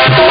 বলবি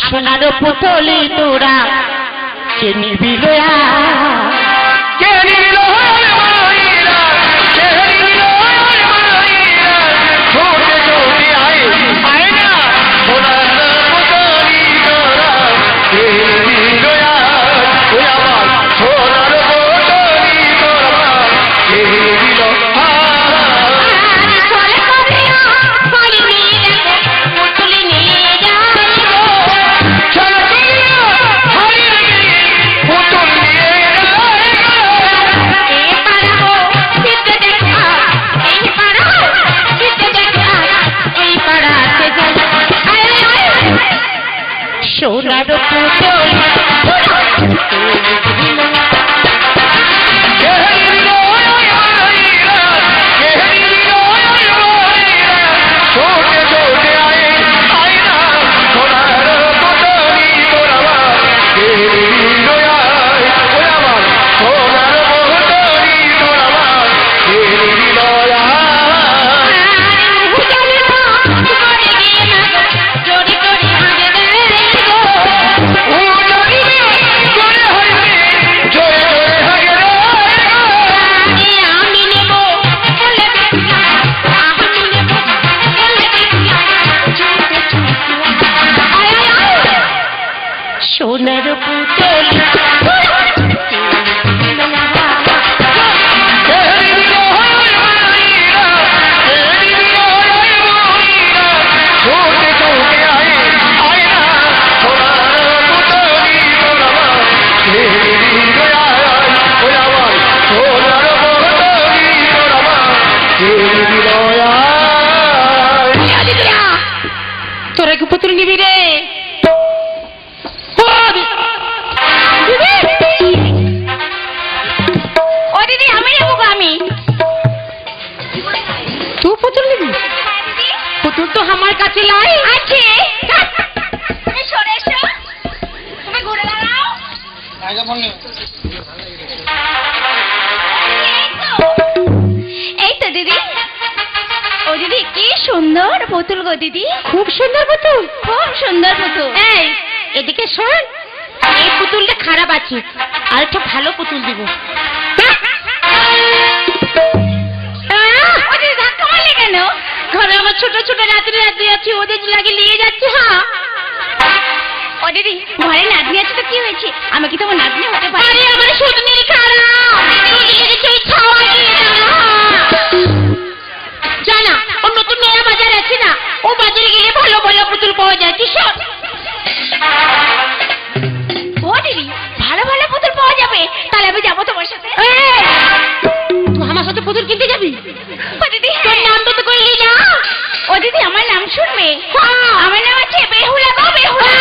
সোনার পুতলি তোরা কে নিবিল সোনার পুতুল গো দিদি। খুব সুন্দর পুতুল। খুব সুন্দর পুতুল। এই এদিকে শোন। এই পুতুলটা খারাপ আছে। আর একটা ভালো পুতুল দিব। কেন? ঘরে আমার ছোট ছোট রাত্রি রাত্রি আছে ওদের লাগে নিয়ে যাচ্ছে হ্যাঁ ও দিদি ঘরে নাতনি আছে তো কি হয়েছে? আমি কি তোমার নাতনি হতে পারি। আরে আমার সুন্দরী খারাপ। জানা ও নতুন নয়া বাজার আছে না? ও বাজারে গেলে ভালো ভালো পুতুল পাওয়া যায় শোন ও দিদি ভালো ভালো পুতুল পাওয়া যাবে। তাহলে আমি যাব তোমার সাথে। তুই আমার সাথে পুতুল কিনতে যাবি? ও দিদি তোর নাম তো করলি না। ও দিদি আমার নাম শুনবে হ্যাঁ। আমার নাম আছে বেহুলা গো বেহুলা।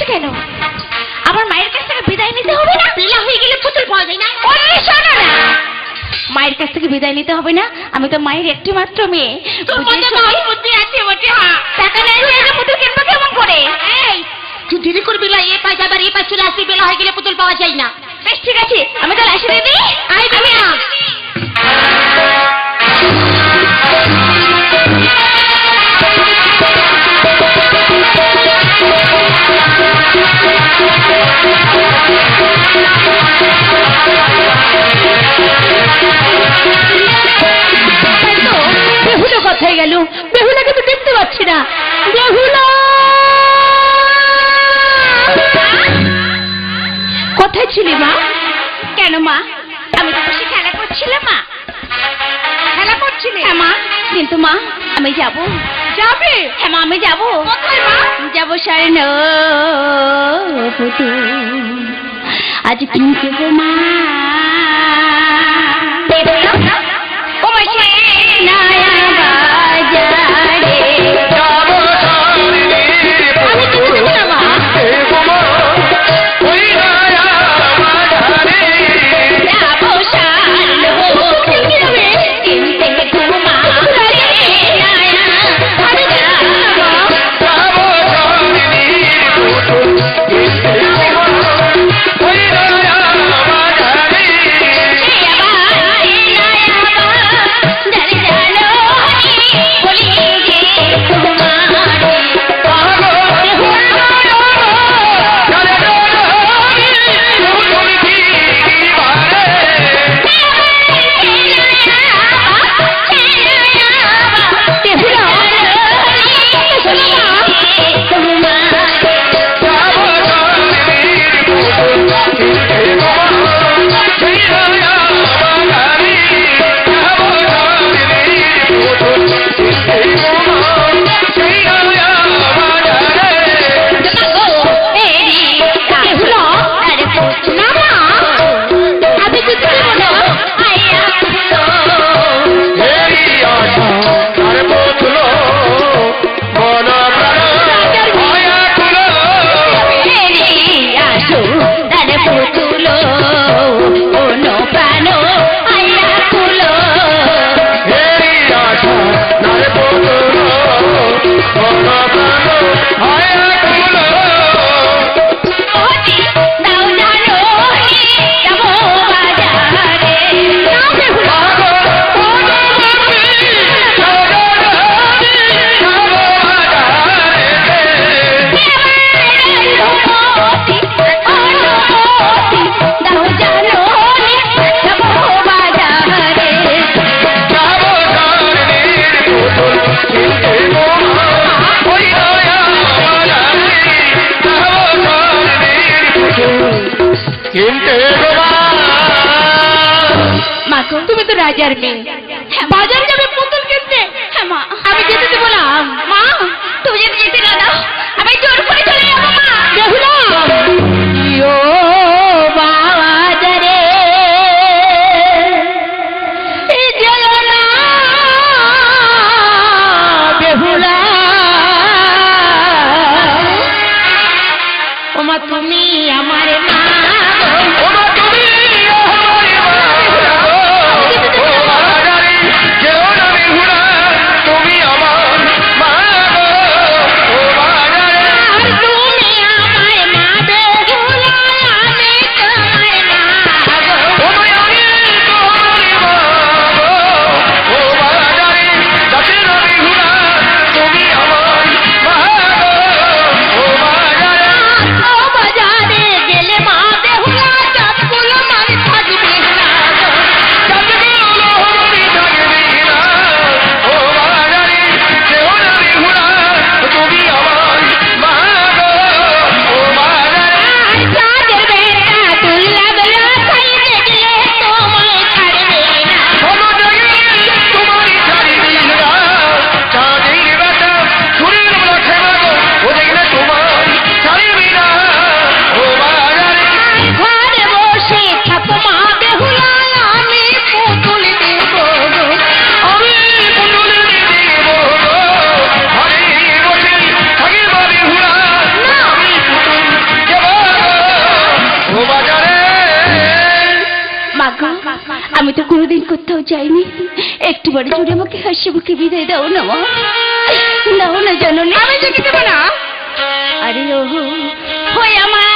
যাচ্ছ কেন? আমার মায়ের কাছ থেকে বিদায় নিতে হবে না? বিলা হয়ে গেলে পুতুল পাওয়া যায় না। ওরে শোনো না। মায়ের কাছ থেকে বিদায় নিতে হবে না? আমি তো মায়ের একটি মাত্র মেয়ে বুদ্ধি আছে বটে টাকা নেই পুতুল কিনবো কেমন করে? এই তুই দেরি করবি না এ পাই যাবার এ পাই চলে আসবি বেলা হয়ে গেলে পুতুল পাওয়া যায় না। বেশ ঠিক আছে। আমি তাহলে আসি দিদি। আই দিবি আমি যাব? যাব পুতু আজ কিনতে মা কিনতে মা তুমি তো রাজার মেয়ে। হ্যাঁ, বাজার যাবে পুতুল কিনতে। হ্যাঁ, আমি যেতে দেবো না। মা তুমি যেতে যেতে না দাও। আমি জোর করে চলে যাব মা। আমাকে হাসি মুখে বিদায় দাও না মা। দাও না জানো আমি যে যেতে দেবো না। আরে ও হয় আমার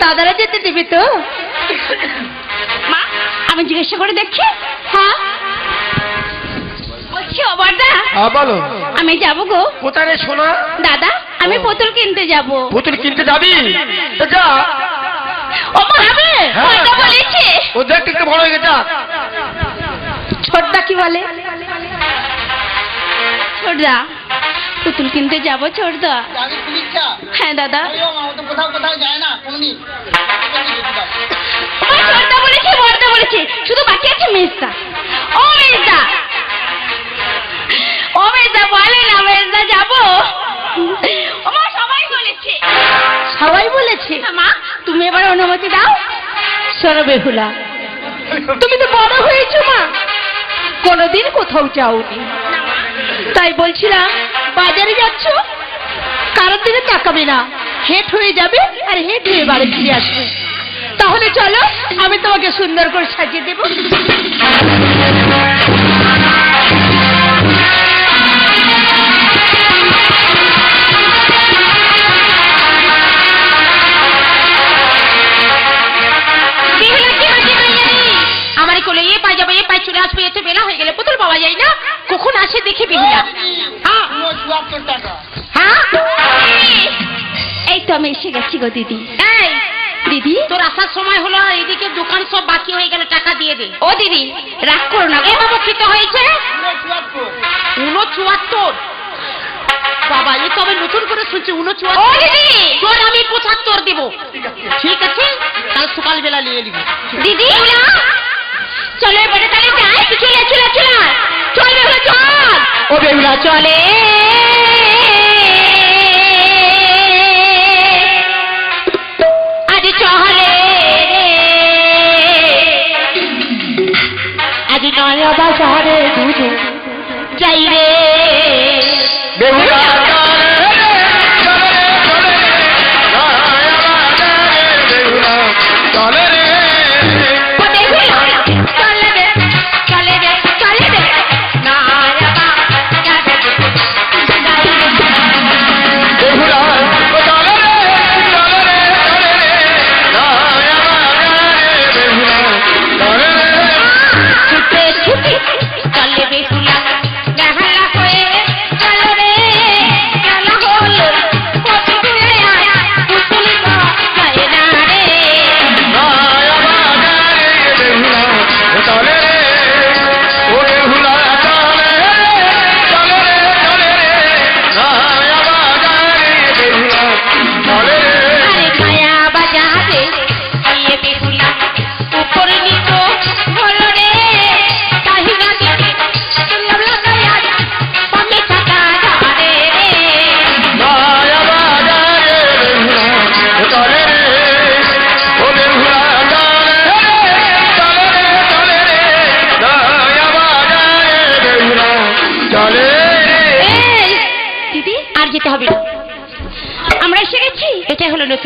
দাদারা যেতে দেবে তো? মা আমি জিজ্ঞাসা করে দেখি। হ্যাঁ। বলছি অবরদা বলো। আমি যাব গো। কোথায় রে দাদা আমি পুতুল কিনতে যাব। পুতুল কিনতে যাবি? তো যা। ও হ্যাঁ। বলে? ছোটদা পুতুল কিনতে যাব ছোটদা হ্যাঁ দাদা। কোথাও কোথাও যায় না বর্দা বলেছে বর্দা বলেছে। শুধু বাকি আছে মেজদা। ও মেজদা। ও মেজদা বলে না মেজদা যাব। সবাই বলেছে। সবাই বলেছে? হ্যাঁ, মা তুমি এবার অনুমতি দাও। সরবেহুলা তুমি তো বড় হয়েছো মা। কোনোদিন কোথাও যাওনি। না তাই বলছিলাম, বাজারে যাচ্ছ? কারোর দিকে তাকাবে না। হেট হয়ে যাবে আর হেট হয়ে বাড়ি ফিরে আসবে। তাহলে চলো, আমি তোমাকে সুন্দর করে সাজিয়ে দেবো। আমার কোলে এ পাই যাবে, এ পায়ে চলে আসবে, এতে বেলা হয়ে গেলে পুতুল পাওয়া যায় না। কখন আসে দেখি বেহুলা হ্যাঁ। হ্যাঁ? এই তো আমি এসে গেছি গো দিদি। এই দিদি? তোর আসার সময় হলো এদিকে দোকান সব বাকি হয়ে গেলে টাকা দিয়ে দে। ও দিদি রাগ করো না এ বাবা হয়েছে পুরো চুয়াত্তর উনো চুয়াত্তর। বাবা এ তবে নতুন করে শুনছি উনো চুয়াত্তর। তোর আমি পঁচাত্তর দেব। ঠিক আছে? কাল সকালবেলা নিয়ে নিবি। দিদি? চলো এবারে তাহলে যাই। চলে চলে চলে। চল চল।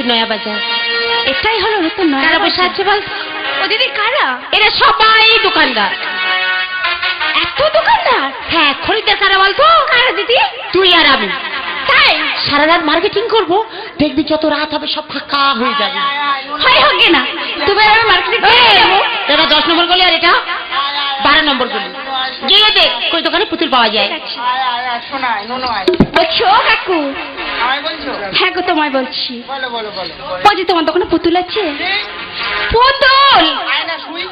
হলো নয়া বাজার এটাই হলো নতুন নয়া বসে আছে বল? ও দিদি কারা? এরা সবাই দোকানদার। এত দোকানদার? হ্যাঁ খরিদ্দার কারা বলতো কারা দিদি? তুই আর আমি। তাই? সারা রাত মার্কেটিং করব দেখবি যত রাত হবে সব ফাঁকা হয়ে যাবে। হয় হোক না তুমি আমি মার্কেটে এটা দশ নম্বর গলি আর এটা? বারো নম্বর গলি। গিয়ে দেখ কই দোকানে পুতুল পাওয়া যায়। বলছো কাকু? হ্যাঁ গো তোমায় বলছি। বলো বলো বলো বলো। বলছি তোমার দোকানে পুতুল আছে? পুতুল! শুই।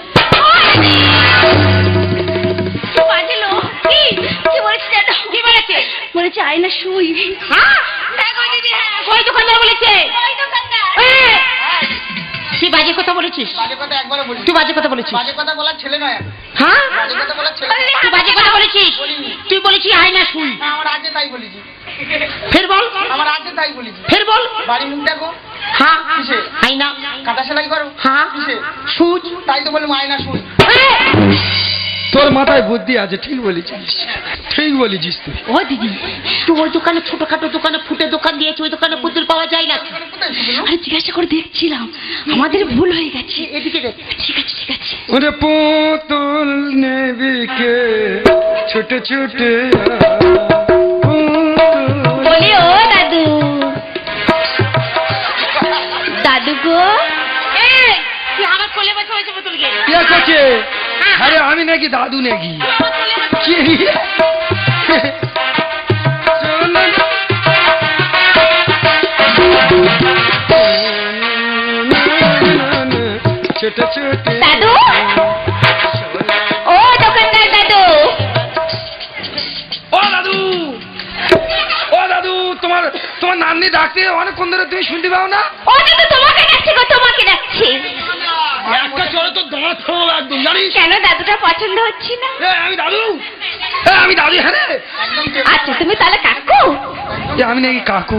বলেছে বলেছে? বলেছে আয়না হ্যাঁ? হ্যাঁ হ্যাঁ। দোকানদার বলেছে। ওই এ, তুই বাজে কথা বলেছিস? বাজে কথা একবারও বলি তুই বাজে কথা বলেছিস? বাজে কথা বলার ছেলে নয় হ্যাঁ বাজে কথা বলার ছেলে নয়। তুই বাজে কথা বলেছিস? তুই বলেছিস আয় না শুই। আমার আগে তাই বলেছি। ফের বল। আমার আগে তাই বলেছি। ফের বল। বাড়ি মুখ দেখো। হ্যাঁ? আয়না কাটা সেলাই করো। হ্যাঁ? সুচ তাই তো বললাম আয়না শুই। এ, তোর মাথায় বুদ্ধি আছে ঠিক বলেছিস। ঠিক বলেছিস তুই। ও দিদি তুই ওই দোকানে ছোটখাটো দোকানে ফুটে দোকান দিয়েছে ওই দোকানে পুতুল পাওয়া যায় না। আরে জিজ্ঞাসা করে দেখছিলাম। আমাদের ভুল হয়ে গেছে। এদিকে দেখ। ঠিক আছে ঠিক আছে। ওরে পুতুল নেবি কে ছোট ছোট বলি ও দাদু। দাদু গো। এ, তুই আমার কোলে বসে হয়েছে পুতুলকে কে করছে আরে আমি নাকি দাদু নাকি। ছোট ছোট দাদু? ও দোকানদার দাদু। ও দাদু। ও দাদু তোমার তোমার নাতনি ডাকতে অনেকক্ষণ ধরে তুমি শুনতে পাও না? ও দাদু তোমাকে ডাকছি গো তোমাকে ডাকছি। একটা চলে তো দাঁত হলো একদম জানিস? কেন দাদুটা পছন্দ হচ্ছে না? আমি দাদু। এ, আমি দাদু হ্যাঁ। আচ্ছা তুমি তাহলে কাকু? আমি নাকি কাকু।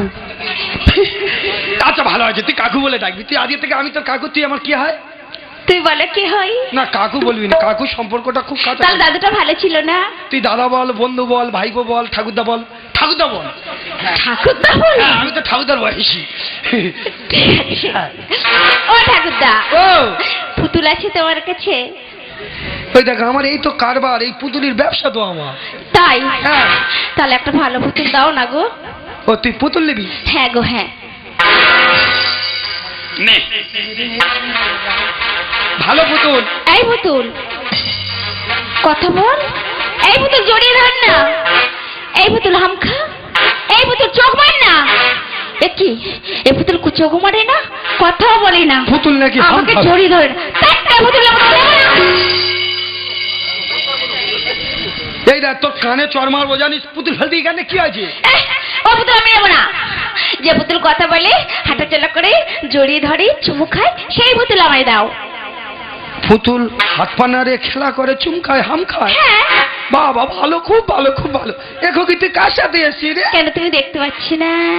আচ্ছা ভালো আছে তুই কাকু বলে ডাকবি। তুই আজকে থেকে আমি তোর কাকু তুই আমার কি হয়? তুই বলে কি হই না কাকু বলবি না। কাকু সম্পর্কটা খুব তাহলে দাদুটা ভালো ছিল না? তুই দাদা বল বন্ধু বল ভাইপো বল ঠাকুরদা বল। ঠাকুরদা বল ঠাকুরদা বলে হ্যাঁ, আমি তো ঠাকুরদার বয়সী। ও ঠাকুরদা ও। পুতুল আছে তোমার কাছে? ওই দেখ আমার এই তো কারবার এই পুতুলির ব্যবসা তো আমার। তাই? হ্যাঁ। তাহলে একটা ভালো পুতুল দাও না গো। ও তুই পুতুল নিবি? হ্যাঁ গো হ্যাঁ। নে। ভালো পুতুল। এই পুতুল কথা বল। এই পুতুল জড়িয়ে ধর না। এই পুতুল হামখা এই পুতুল চোখ মার না। এ কি? এই পুতুল চোখ মারে না? কথাও বলে না। পুতুল নাকি আমাকে? জড়িয়ে ধরে। এই দেখ তোর কানে চর মারবো জানিস? পুতুল ফেলবি কানে কি আছে? ও পুতুল আমি নেব না। যে পুতুল কথা বলে হাঁটাচলা করে জড়িয়ে ধরে চুমু খায় সেই পুতুল আমায় দাও। পুতুল হাত পানারে খেলা করে চুমকায় হাম খায়। হ্যাঁ। বাবা ভালো খুব ভালো খুব ভালো। এখন কি তুই কার সাথে এসছিস রে? কেন তুমি দেখতে পাচ্ছি না।